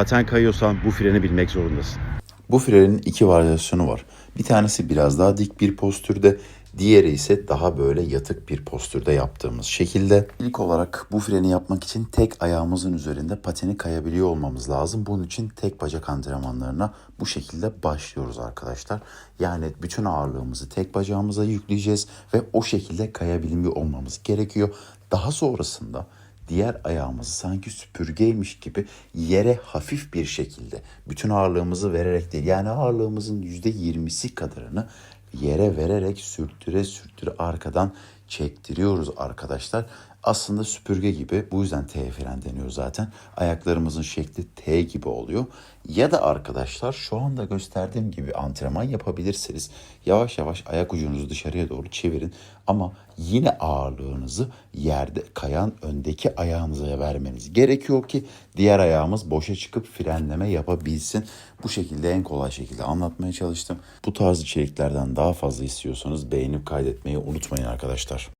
paten kayıyorsan bu freni bilmek zorundasın. Bu frenin iki varyasyonu var. Bir tanesi biraz daha dik bir postürde, diğeri ise daha böyle yatık bir postürde yaptığımız şekilde. İlk olarak bu freni yapmak için tek ayağımızın üzerinde pateni kayabiliyor olmamız lazım. Bunun için tek bacak antrenmanlarına bu şekilde başlıyoruz arkadaşlar. Yani bütün ağırlığımızı tek bacağımıza yükleyeceğiz ve o şekilde kayabiliyor olmamız gerekiyor. Daha sonrasında diğer ayağımızı sanki süpürgeymiş gibi yere hafif bir şekilde bütün ağırlığımızı vererek değil yani ağırlığımızın %20'si kadarını yere vererek sürttüre sürttüre arkadan çektiriyoruz arkadaşlar. Aslında süpürge gibi bu yüzden T fren deniyor zaten. Ayaklarımızın şekli T gibi oluyor. Ya da arkadaşlar şu anda gösterdiğim gibi antrenman yapabilirsiniz. Yavaş yavaş ayak ucunuzu dışarıya doğru çevirin. Ama yine ağırlığınızı yerde kayan öndeki ayağınıza vermeniz gerekiyor ki diğer ayağımız boşa çıkıp frenleme yapabilsin. Bu şekilde en kolay şekilde anlatmaya çalıştım. Bu tarz içeriklerden daha fazla istiyorsanız beğenip kaydetmeyi unutmayın arkadaşlar.